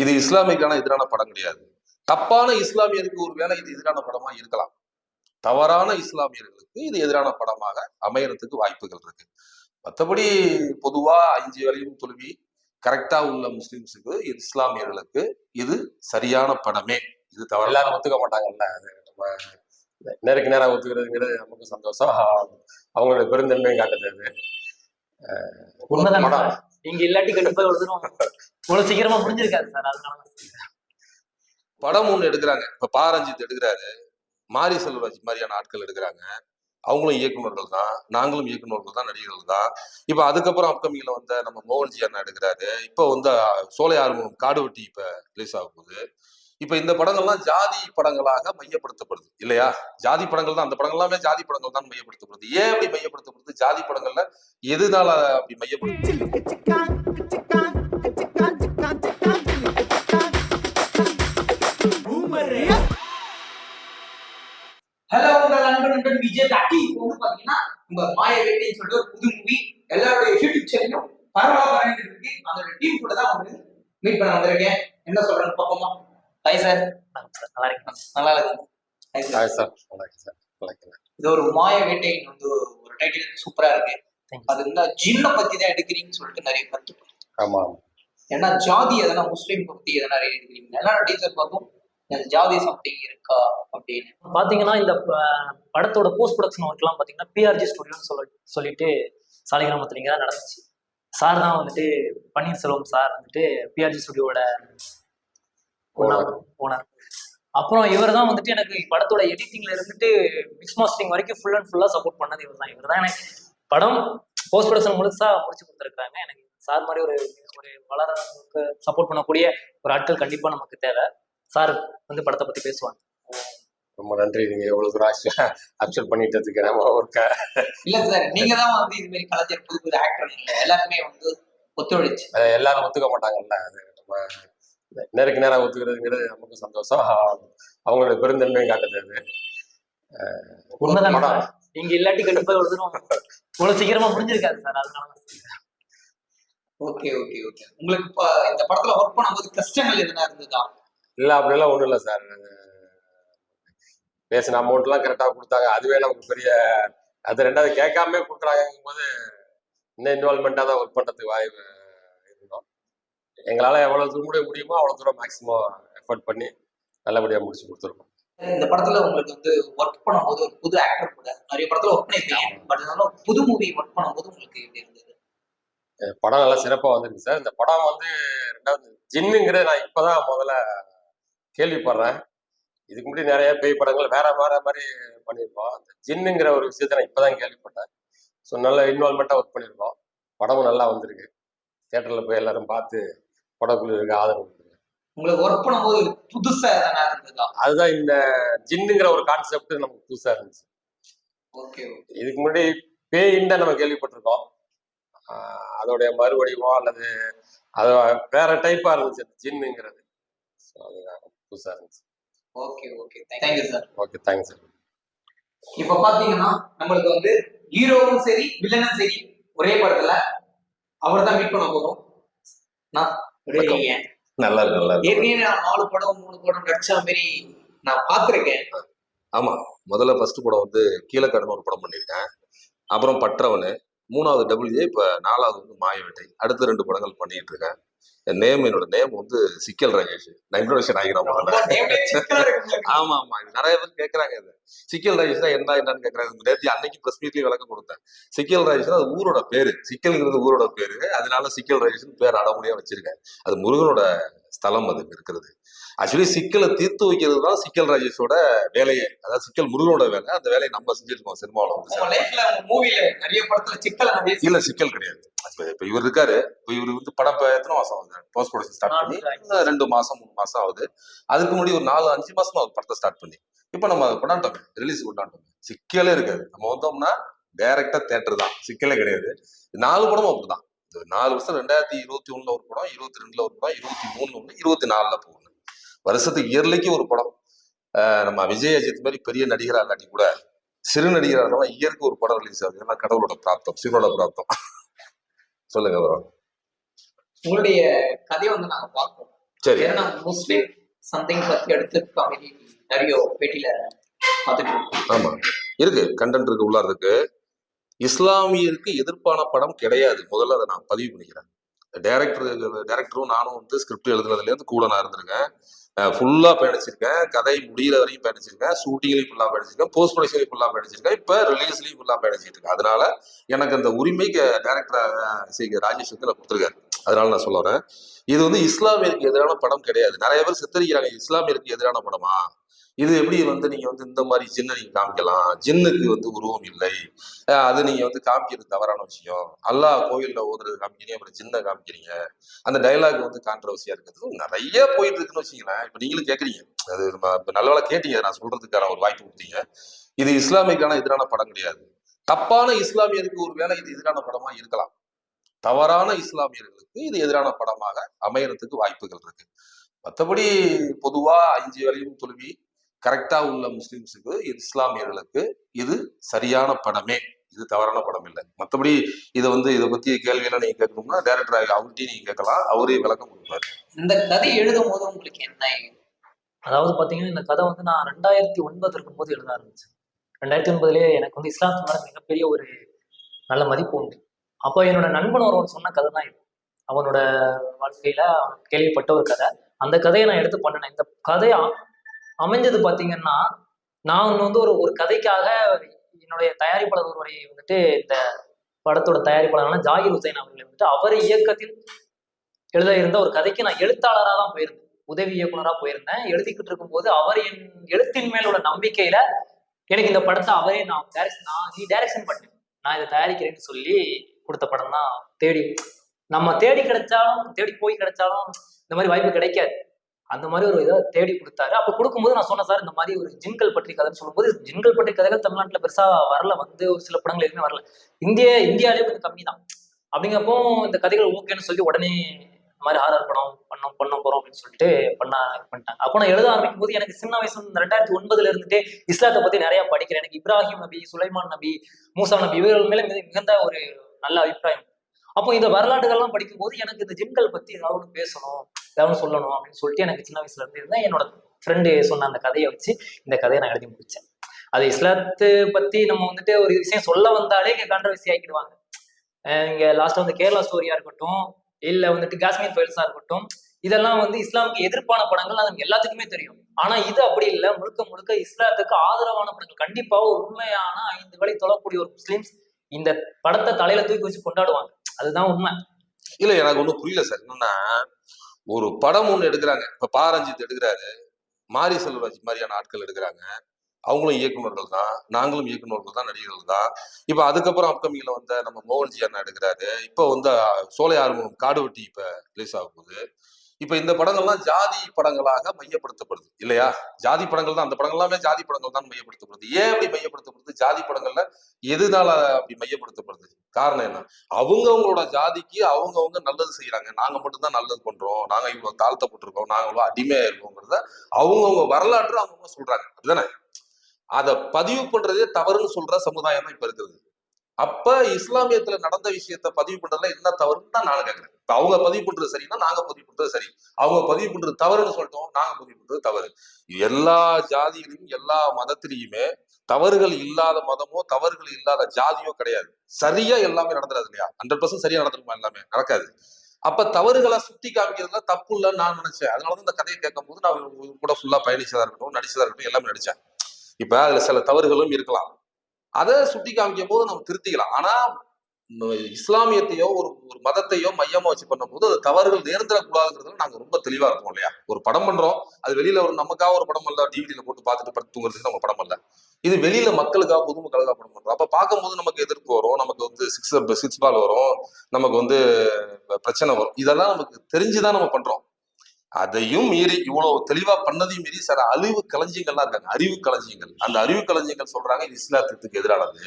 இது இஸ்லாமியருக்கான எதிரான படம் கிடையாது. தப்பான இஸ்லாமியருக்கு ஒரு வேளை இது எதிரான படமா இருக்கலாம். தவறான இஸ்லாமியர்களுக்கு இது எதிரான படமாக அமையறதுக்கு வாய்ப்புகள் இருக்கு. மற்றபடி பொதுவா அஞ்சு வேலையும் தொழுவி கரெக்டா உள்ள முஸ்லிம்ஸுக்கு இஸ்லாமியர்களுக்கு இது சரியான படமே. இது தவறு. எல்லாரும் ஒத்துக்க மாட்டாங்கல்ல? அது நம்ம நேருக்கு நேரா ஒத்துக்கிறதுங்கிறது நமக்கு சந்தோஷம். அவங்களோட பெருந்தன்மையும் காட்டுது உண்மைதான். நீங்க இல்லாட்டி கண்டிப்பா எழுதணும் இவ்வளவு சீக்கிரமா முடிஞ்சிருக்காது சார் அதனால படம் ஒண்ணு எடுக்கிறாங்க. இப்ப பாரஞ்சித் எடுக்கிறாரு. மாரி செல்வராஜ் மாதிரியான ஆட்கள் எடுக்கிறாங்க. அவங்களும் இயக்குநர்கள் தான். நாங்களும் இயக்குநர்கள் தான் நடிகர்கள் தான். இப்ப அதுக்கப்புறம் அப்கமிங்ல வந்த நம்ம மோகன்ஜி அண்ணா எடுக்கிறாரு. இப்போ வந்து சோலை ஆறுமுகம் காடு வெட்டி இப்ப ரிலீஸ் ஆக போகுது. இப்ப இந்த படங்கள்லாம் ஜாதி படங்களாக மையப்படுத்தப்படுது இல்லையா? ஜாதி படங்கள் தான். அந்த படங்கள் எல்லாமே ஜாதி படங்கள் தான் மையப்படுத்தப்படுது. ஏன் அப்படி மையப்படுத்தப்படுது? ஜாதி படங்கள்ல எதுனால அப்படி மையப்படுத்து ஹலோ உங்கள் அன்பு நண்பன் விஜய் தாட்டி. இப்போ வந்து பாத்தீங்கன்னா உங்க மாய வேட்டைன்னு சொல்லிட்டு ஒரு புது மூவி எல்லாருடைய யூடியூப் சேனலும் இருக்கு. அதோட டீம் கூட தான் வந்து மீட் பண்ண வந்திருக்கேன். என்ன சொல்றேன்னு பாப்போமா ஹாய் சார் நல்லா இருக்கேன் நல்லா இருக்கு ஹாய் சார் நல்லா சார் நல்லா இது ஒரு மாய வேட்டைன்னு வந்து ஒரு டைட்டில் சூப்பரா இருக்கு. அது இந்த ஜின்னை பத்தி தான் எடுக்கிறீங்கன்னு சொல்லிட்டு நிறைய கருத்து ஆமா ஏன்னா ஜாதி எதனா முஸ்லீம் பத்தி எதனா நிறைய எடுக்கிறீங்க. எல்லா டீச்சர் பார்த்தும் எனக்கு ஜாதி சம்திங் இருக்கா அப்படின்னு. பாத்தீங்கன்னா இந்த படத்தோட போஸ்ட் ப்ரொடக்ஷன் ஒர்க்லாம் பாத்தீங்கன்னா பிஆர்ஜி ஸ்டுடியோன்னு சொல்ல சொல்லிட்டு சாலிகிராமத்துல இங்க தான் நடந்துச்சு. சார் தான் வந்துட்டு பன்னீர்செல்வம் சார் வந்துட்டு பிஆர்ஜி ஸ்டுடியோட ஓனர் அப்புறம் இவர் தான் வந்துட்டு எனக்கு படத்தோட எடிட்டிங்ல இருந்துட்டு மிக்ஸ் மாஸ்டரிங் வரைக்கும் ஃபுல் அண்ட் ஃபுல்லா சப்போர்ட் பண்ணது இவர் தான் இவர் தான் எனக்கு படம் போஸ்ட் ப்ரொடக்ஷன் முழுசா முடிச்சு கொடுத்துருக்காங்க. எனக்கு சார் மாதிரி ஒரு ஒரு வளரக்கு சப்போர்ட் பண்ணக்கூடிய ஒரு ஆட்கள் கண்டிப்பா நமக்கு தேவை. சார் வந்து படத்தை பத்தி பேசுவாங்க. ரொம்ப நன்றி. நீங்க எவ்வளவு தூரம் அக்செப்ட் பண்ணிட்டதுக்கு நம்ம ஒர்க்க. இல்ல சார் நீங்க தான் வந்து இது மாதிரி கலைஞர் புது புது ஆக்டர் இல்ல. எல்லாருமே வந்து ஒத்துழைச்சு. எல்லாரும் ஒத்துக்க மாட்டாங்கல்ல. அது நம்ம நேருக்கு நேரா ஒத்துக்கிறதுங்கிறது நமக்கு சந்தோஷம். அவங்களோட பெருந்தன்மையும் காட்டுது அது உண்மைதான். நீங்க இல்லாட்டி கண்டிப்பா எழுதணும் இவ்வளவு சீக்கிரமா முடிஞ்சிருக்காது சார் அதனால ஓகே ஓகே ஓகே. உங்களுக்கு இந்த படத்துல ஒர்க் பண்ணும்போது கஷ்டங்கள் எதுனா இருந்ததா? இல்ல அப்படிலாம் ஒண்ணும் இல்லை சார். பேசின அமௌண்ட்லாம் கரெக்டாக கொடுத்தாங்க. அதுவே நமக்கு பெரிய அது ரெண்டாவது கேட்காம கொடுக்குறாங்கும் போது இன்னும் இன்வால்மெண்ட்டாக தான் ஒர்க் பண்ணுறதுக்கு வாய்ப்பு இருந்தோம். எங்களால் எவ்வளோ தூரம் முடியுமோ அவ்வளோ தூரம் மேக்ஸிமம் எஃபர்ட் பண்ணி நல்லபடியாக முடிச்சு கொடுத்துருக்கோம். இந்த படத்துல உங்களுக்கு வந்து ஒர்க் பண்ணும்போது ஒரு புது ஆக்டர் கூட நிறைய படத்துல ஒர்க் பண்ணிருக்கீங்க. பட் இருந்தாலும் புது மூவி ஒர்க் பண்ணும்போது உங்களுக்கு எப்படி இருந்தது? படம் நல்லா சிறப்பாக வந்திருக்கு சார். இந்த படம் வந்து ரெண்டாவது ஜின்னுங்கிறது நான் இப்போதான் முதல்ல கேள்விப்படுறேன். இதுக்கு முன்னாடி நிறைய பேய் படங்கள் வேற வேற மாதிரி பண்ணியிருக்கோம். அந்த ஜின்னுங்கிற ஒரு விஷயத்த நான் இப்போதான் கேள்விப்பட்டேன். ஸோ நல்ல இன்வால்மெண்ட்டாக ஒர்க் பண்ணியிருக்கோம். படமும் நல்லா வந்திருக்கு. தேட்டரில் போய் எல்லாரும் பார்த்து படக்குழு இருக்க ஆதரவு. உங்களுக்கு ஒர்க் பண்ணும்போது புதுசா எதனா இருந்ததா? அதுதான் இந்த ஜின்னுங்கிற ஒரு கான்செப்ட் நமக்கு புதுசாக இருந்துச்சு. ஓகே ஓகே இதுக்கு முன்னாடி பேயின்னு நம்ம கேள்விப்பட்டிருக்கோம். அதோடைய மறுவடிவம் அல்லது அது வேற டைப்பா இருந்துச்சு அந்த ஜின்னுங்கிறது. ஸோ அது புதுசா இருந்துச்சு. Okay okay thank you sir okay thanks sir இப்ப பாத்தீங்கன்னா நம்மளுக்கு வந்து ஹீரோவும் சரி வில்லனும் சரி ஒரே படத்துல அவர் தான் மீட் பண்ண போறோம். நான்? நல்லா இருக்கு நல்லா இருக்கு. ஏற்கனவே நான் நாலு படம் மூணு படம் நடிச்ச மாதிரி நான் பார்த்திருக்கேன். ஆமா முதல்ல ஃபர்ஸ்ட் படம் வந்து கீழக்கடன் ஒரு படம் பண்ணியிருக்கேன். அப்புறம் பற்றவனு மூணாவது டபுள் ஏ இப்ப நாலாவது வந்து மாயவேட்டை. அடுத்த ரெண்டு படங்கள் பண்ணிட்டு இருக்கேன். நேம் என்னோட நேம் வந்து சிக்கல் ராஜேஷ் நான் இன்ட்ரோடக்ஷன் உங்களுக்கு. ஆமா ஆமா நிறைய பேர் கேக்குறாங்க இது. சிக்கல் ராஜேஷ்னா என்ன என்னன்னு கேக்குறாங்க. நேற்று அன்னைக்கு பிரஸ் மீட்லயும் விளக்கம் கொடுத்தேன். சிக்கல் ராஜேஷ்னா அது ஊரோட பேரு. சிக்கல்ங்கிறது ஊரோட பேரு. அதனால சிக்கல் ராஜேஷ்னு பேர் அடமுடியா வச்சிருக்கேன். அது முருகனோட ஸ்தலம் அது இருக்கிறது. ஆக்சுவலி சிக்கலை தீர்த்து வைக்கிறது தான் சிக்கல் ராஜேஷோட வேலையே. அதாவது சிக்கல் முருகனோட வேலை. அந்த வேலையை நம்ம செஞ்சிருக்கோம் சினிமாவில். நிறைய படத்துல சிக்கல இல்ல சிக்கல் கிடையாது. இப்ப இவர் இருக்காரு. இப்ப இவர் வந்து படம் எத்தனை மாசம் போஸ்ட் ப்ரொடக்ஷன் ஸ்டார்ட் பண்ணி ரெண்டு மாசம் மூணு மாசம் ஆகுது. அதுக்கு முன்னாடி ஒரு நாலு அஞ்சு மாசமா ஆகுது படத்தை ஸ்டார்ட் பண்ணி இப்ப நம்ம அதை கொண்டாண்டோம் ரிலீஸ் கொண்டாண்டோம் சிக்கலே இருக்காது. நம்ம வந்தோம்னா டைரக்டா தேட்டர் தான். சிக்கலே கிடையாது. நாலு படமும் அப்படிதான். நாலு வருஷம் ரெண்டாயிரத்தி இருபத்தி ஒண்ணுல ஒரு படம் இருபத்தி ரெண்டுல ஒரு படம் இருபத்தி மூணுல ஒண்ணு இருபத்தி நாலுல ஒண்ணு. வருஷத்துக்கு இயர்லிக்கு ஒரு படம். நம்ம விஜய் அஜித் மாதிரி பெரிய நடிகரா இல்லாட்டி கூட சிறு நடிகரா இருந்தாலும் இயருக்கு ஒரு படம் ரிலீஸ் ஆகுது. ஏன்னா கடவுளோட பிராப்தம் சிவனோட பிராப்தம். சொல்லுங்க வரும் உங்களுடைய கதையை வந்து நாங்க பார்ப்போம். சரி. ஏன்னா முஸ்லிம் சம்திங் பத்தி எடுத்து நிறைய பேட்டியில பார்த்துட்டு ஆமா. இருக்கு. கண்டென்ட் இருக்கு உள்ள இருக்கு. இஸ்லாமியருக்கு எதிர்ப்பான படம் கிடையாது. முதல்ல அதை நான் பதிவு பண்ணிக்கிறேன். டேரக்டர் டேரக்டரும் நானும் வந்து ஸ்கிரிப்ட் எழுதுனதுல இருந்து கூட நான் இருந்திருக்கேன். ஃபுல்லா பயணிச்சிருக்கேன். கதை முடியிற வரையும் பயணிச்சிருக்கேன். ஷூட்டிங்லையும் ஃபுல்லா பயணிச்சிருக்கேன். போஸ்ட் ப்ரொடக்ஷன்லையும் ஃபுல்லா பயணிச்சிருக்கேன். இப்ப ரிலீஸ்லயும் ஃபுல்லா பயணிச்சிட்டு இருக்கேன். அதனால எனக்கு அந்த உரிமைக்கு டேரக்டர் ராஜேஷ் வந்து நான் கொடுத்துருக்காரு. அதனால நான் சொல்ல வரேன். இது வந்து இஸ்லாமியருக்கு எதிரான படம் கிடையாது. நிறைய பேர் சித்தரிக்கிறாங்க இஸ்லாமியருக்கு எதிரான படமா? இது எப்படி வந்து நீங்க வந்து இந்த மாதிரி ஜின்னை நீங்க காமிக்கலாம்? ஜின்னுக்கு வந்து உருவம் இல்லை. அது நீங்க வந்து காமிக்கிறது தவறான விஷயம். அல்லாஹ் கோயில்ல ஓதுறது காமிக்கிறீங்க அப்புறம் ஜின்னை காமிக்கிறீங்க. அந்த டைலாக் வந்து கான்ட்ரவர்சியா இருக்குது நிறைய போயிட்டு இருக்குன்னு வச்சுங்களேன் இப்ப நீங்களும் கேக்குறீங்க. அது நம்ம இப்ப நல்ல கேட்டீங்க. நான் சொல்றதுக்கான ஒரு வாய்ப்பு கொடுத்தீங்க. இது இஸ்லாமிக்கான எதிரான படம் கிடையாது. தப்பான இஸ்லாமியருக்கு ஒரு வேலை இது எதிரான படமா இருக்கலாம். தவறான இஸ்லாமியர்களுக்கு இது எதிரான படமாக அமையறதுக்கு வாய்ப்புகள் இருக்கு. மற்றபடி பொதுவா அஞ்சு வேலையும் தொழுவி கரெக்டா உள்ள முஸ்லிம்ஸுக்கு இஸ்லாமியர்களுக்கு இது சரியான படமே. இது தவறான படம் இல்லை. மற்றபடி இதை வந்து இதை பத்தி கேள்வியெல்லாம் நீங்க கேட்கணும்னா டேரக்டர் அவர்கிட்டயும் நீங்க கேட்கலாம். அவரே விளக்கம் கொடுப்பாரு. இந்த கதை எழுதும் போது உங்களுக்கு என்ன அதாவது பாத்தீங்கன்னா இந்த கதை வந்து நான் ரெண்டாயிரத்தி ஒன்பது இருக்கும்போது எழுத ஆரம்பிச்சேன். ரெண்டாயிரத்தி ஒன்பதுலேயே எனக்கு வந்து இஸ்லாத்து மேல மிகப்பெரிய ஒரு நல்ல மதிப்பு உண்டு. அப்போ என்னோட நண்பன் ஒருவன் சொன்ன கதை தான் இது. அவனோட வாழ்க்கையில கேள்விப்பட்ட ஒரு கதை. அந்த கதையை நான் எடுத்து பண்ணினேன் இந்த கதையா அமைஞ்சது பாத்தீங்கன்னா நான் வந்து ஒரு ஒரு கதைக்காக என்னுடைய தயாரிப்பாளர் ஒருவரை வந்துட்டு இந்த படத்தோட தயாரிப்பாளரான ஜாகிர் ஹுசைன் அவர்களை வந்துட்டு அவர் இயக்கத்தில் எழுத இருந்த ஒரு கதைக்கு நான் எழுத்தாளராக தான் போயிருந்தேன். உதவி இயக்குனராக போயிருந்தேன். எழுதிக்கிட்டு இருக்கும்போது அவர் என் எழுத்தின் மேல் உள்ள நம்பிக்கையில எனக்கு இந்த படத்தை அவரே நான் டைரக்ஷன் நான் நீ டைரக்ஷன் பண்ணேன் நான் இதை தயாரிக்கிறேன்னு சொல்லி கொடுத்த படம் தான் தேடி நம்ம தேடி கிடைச்சாலும் தேடி போய் கிடைச்சாலும் இந்த மாதிரி வாய்ப்பு கிடைக்காது. அந்த மாதிரி ஒரு இதை தேடி கொடுத்தாரு. அப்போ கொடுக்கும்போது நான் சொன்னேன் சார் இந்த மாதிரி ஒரு ஜின்கள் பற்றி கதைன்னு சொல்லும்போது ஜின்கள் பற்றி கதைகள் தமிழ்நாட்டில் பெருசா வரல. வந்து ஒரு சில படங்கள் எதுவுமே வரல. இந்திய இந்தியாவிலே கொஞ்சம் கம்மி தான். அப்படிங்கிறப்போ இந்த கதைகள் ஓகேன்னு சொல்லி உடனே இந்த மாதிரி ஆர்ஆர் படம் பண்ணோம் பண்ண போறோம் அப்படின்னு சொல்லிட்டு பண்ண பண்ணிட்டாங்க அப்போ நான் எழுத ஆரம்பிக்கும் போது எனக்கு சின்ன வயசு ரெண்டாயிரத்தி ஒன்பதுல இருந்துட்டே இஸ்லாத்தை பத்தி நிறைய படிக்கிறேன். எனக்கு இப்ராஹிம் நபி சுலைமான் நபி மூசா நபி இவர்கள் மேல மிகுந்த ஒரு நல்ல அபிப்பிராயம். அப்போ இந்த வரலாற்றுகள்லாம் படிக்கும்போது எனக்கு இந்த ஜிம்கள் பத்தி ஏதாவது பேசணும் ஏதாவது சொல்லணும் அப்படின்னு சொல்லிட்டு எனக்கு சின்ன வயசுல இருந்து இருந்தேன். என்னோட ஃப்ரெண்டு சொன்ன அந்த கதையை வச்சு இந்த கதையை நான் எழுதி முடிச்சேன். அது இஸ்லாத்து பத்தி நம்ம வந்துட்டு ஒரு விஷயம் சொல்ல வந்தாலே இங்க கான்ட்ரவர்சி ஆக்கிடுவாங்க இங்க லாஸ்ட் வந்து கேரளா ஸ்டோரியா இருக்கட்டும் இல்ல வந்துட்டு காஷ்மீர் ஃபைல்ஸா இருக்கட்டும் இதெல்லாம் வந்து இஸ்லாமுக்கு எதிர்ப்பான படங்கள் அது நமக்கு எல்லாத்துக்குமே தெரியும். ஆனா இது அப்படி இல்லை. முழுக்க முழுக்க இஸ்லாத்துக்கு ஆதரவான படங்கள் கண்டிப்பாக ஒரு உண்மையான ஐந்து வழி தொழக்கூடிய ஒரு முஸ்லிம்ஸ் இந்த படத்தை தலையில தூக்கி வச்சு கொண்டாடுவாங்க. அதுதான் உண்மை. இல்ல எனக்கு ஒண்ணும் புரியல சார். என்னன்னா ஒரு படம் ஒண்ணு எடுக்கிறாங்க. இப்ப பாரஞ்சித் எடுக்கிறாரு. மாரி செல்வராஜ் மாதிரியான ஆட்கள் எடுக்கிறாங்க. அவங்களும் இயக்குநர்கள் தான். நாங்களும் இயக்குநர்கள் தான் நடிகர்கள் தான். இப்ப அதுக்கப்புறம் அப்கமிங்ல வந்த நம்ம மோகன்ஜி அண்ணா எடுக்கிறாரு. இப்ப வந்து சோலை ஆறுமுகம் காடு வெட்டி இப்ப ரிலீஸ் ஆக போகுது. இப்ப இந்த படங்கள்லாம் ஜாதி படங்களாக மையப்படுத்தப்படுது இல்லையா? ஜாதி படங்கள் தான். அந்த படங்கள் எல்லாமே ஜாதி படங்கள் தான் மையப்படுத்தப்படுது. ஏன் அப்படி மையப்படுத்தப்படுது? ஜாதி படங்கள்ல எதனால அப்படி மையப்படுத்தப்படுது? காரணம் என்ன? அவங்கவங்களோட ஜாதிக்கு அவங்கவுங்க நல்லது செய்யறாங்க நாங்க மட்டும்தான் நல்லது பண்றோம். நாங்க இவ்வளவு தாழ்த்தப்பட்டிருக்கோம் நாங்க இவ்வளவு அடிமையா இருக்கோங்கிறத அவங்கவுங்க வரலாற்று அவங்கவுங்க சொல்றாங்க. அப்படிதானே? அதை பதிவு பண்றதே தவறுன்னு சொல்ற சமுதாயம் தான் இப்ப இருக்குது அப்ப இஸ்லாமியத்துல நடந்த விஷயத்த பதிவு பண்றதுல என்ன தவறுன்னு தான் நான் கேட்கறேன் இப்ப அவங்க பதிவு பண்றது சரின்னா நாங்க பதிவு பண்றது சரி. அவங்க பதிவு பண்றது தவறுன்னு சொல்லிட்டோம் நாங்க பதிவு பண்றது தவறு. எல்லா ஜாதியிலையும் எல்லா மதத்திலையுமே தவறுகள் இல்லாத மதமோ தவறுகள் இல்லாத ஜாதியோ கிடையாது. சரியா எல்லாமே நடந்துடாது இல்லையா? ஹண்ட்ரட் பர்சன்ட் சரியா நடந்துருமா எல்லாமே? நடக்காது. அப்ப தவறுகளை சுட்டி காமிக்கிறதுல தப்பு இல்லைன்னு நான் நினைச்சேன். அதனாலதான் இந்த கதையை கேட்கும் போது நான் கூட ஃபுல்லா பயணிச்சதா இருக்கட்டும் நடிச்சதா இருக்கட்டும் எல்லாமே நடிச்சேன். இப்ப அதுல சில தவறுகளும் இருக்கலாம். அதை சுட்டி காமிக்கும் போது நம்ம திருத்திக்கலாம். ஆனா இஸ்லாமியத்தையோ ஒரு ஒரு மதத்தையோ மையமா வச்சு பண்ணும்போது அது தவறுகள் நேர்ந்துடக்கூடாதுங்கிறதுல நாங்க ரொம்ப தெளிவா இருக்கோம் இல்லையா? ஒரு படம் பண்றோம் அது வெளியில ஒரு நமக்காக ஒரு படம் இல்ல டிவிடியில போட்டு பார்த்துட்டு படுத்து தூங்குறதுக்கு நம்ம படம் இல்ல இது வெளியில மக்களுக்காக பொதுமக்களுக்காக படம் பண்றோம். அப்ப பார்க்கும்போது நமக்கு எதிர்ப்பு வரும் நமக்கு வந்து சிக்ஸ் சிக்ஸ் பால் வரும் நமக்கு வந்து பிரச்சனை வரும். இதெல்லாம் நமக்கு தெரிஞ்சுதான் நம்ம பண்றோம். அதையும் மீறி இவ்வளவு தெளிவா பண்ணதையும் மீறி சில அழிவு களஞ்சியங்கள்லாம் இருக்காங்க. அறிவு களஞ்சியங்கள். அந்த அறிவு களஞ்சியங்கள் சொல்றாங்க இது இஸ்லாத்துக்கு எதிரானது.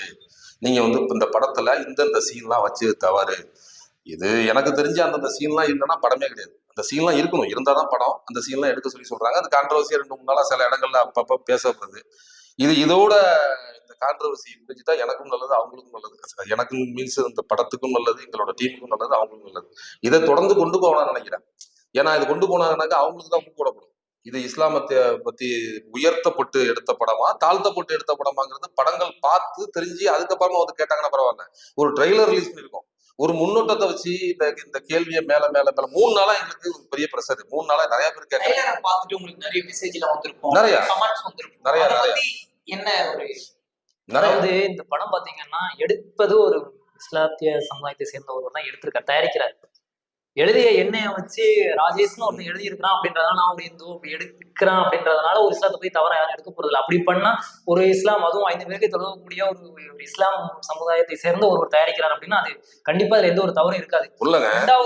நீங்க வந்து இந்த படத்துல இந்தந்த சீன்லாம் வச்சு தவறு. இது எனக்கு தெரிஞ்ச அந்தந்த சீன்லாம் இல்லைன்னா படமே கிடையாது. அந்த சீன்லாம் இருக்கணும். இருந்தாதான் படம். அந்த சீன்லாம் எடுக்க சொல்லி சொல்றாங்க. அது கான்ட்ரவர்சியா ரெண்டு மூணு நாளாக சில இடங்கள்ல அப்பப்போ பேசப்படுது. இது இதோட இந்த கான்ட்ரவர்சி முடிஞ்சுட்டா எனக்கும் நல்லது அவங்களுக்கும் நல்லது. எனக்கும் மீன்ஸ் இந்த படத்துக்கும் நல்லது எங்களோட டீமுக்கும் நல்லது அவங்களுக்கும் நல்லது. இதை தொடர்ந்து கொண்டு போகணும்னு நினைக்கிறேன். ஏன்னா இது கொண்டு போனாங்கன்னாக்கா அவங்களுக்கு தான் மூக்கு போடப்படும். இது இஸ்லாமத்தை பத்தி உயர்த்தப்பட்டு எடுத்த படமா தாழ்த்தப்பட்டு எடுத்த படமாங்கிறது படங்கள் பார்த்து தெரிஞ்சு அதுக்கப்புறமா வந்து கேட்டாங்கன்னா பரவாயில்ல. ஒரு ட்ரெய்லர் ரிலீஸ் பண்ணிருக்கோம். ஒரு முன்னோட்டத்தை வச்சு இந்த இந்த கேள்வியை மேல மேல மேல மூணு நாளா எங்களுக்கு ஒரு பெரிய ப்ரெஷர் மூணு நாளா நிறைய பேர் ட்ரைலரை பார்த்துட்டு உங்களுக்கு நிறைய மெசேஜ் எல்லாம் வந்திருக்கும். நிறைய. கமெண்ட்ஸ் வந்திருக்கும். நிறைய, நிறைய. என்ன ஒரு நிறைய. அதாவது இந்த படம் பாத்தீங்கன்னா எடுப்பது ஒரு இஸ்லாத்திய சமுதாயத்தை சேர்ந்த ஒருவர் தான் எடுத்திருக்கார் தயாரிக்கிறார். எழுதிய எண்ணெயை வச்சு ராஜேஷ்னு ஒருத்தன் எழுதியிருக்கிறான் அப்படின்றதுனால நான் ஒரு இந்து அப்படி எடுக்கிறான் அப்படின்றதுனால ஒரு இஸ்லாத்தை போய் தவற யாரும் எடுக்க போறதில்ல. அப்படி பண்ணா ஒரு இஸ்லாம் அதுவும் ஐந்து பேருக்கு தொடரக்கூடிய ஒரு இஸ்லாம் சமுதாயத்தை சேர்ந்த ஒருவர் தயாரிக்கிறார் அப்படின்னா அது கண்டிப்பா அதுல எந்த ஒரு தவறும் இருக்காது. ரெண்டாவது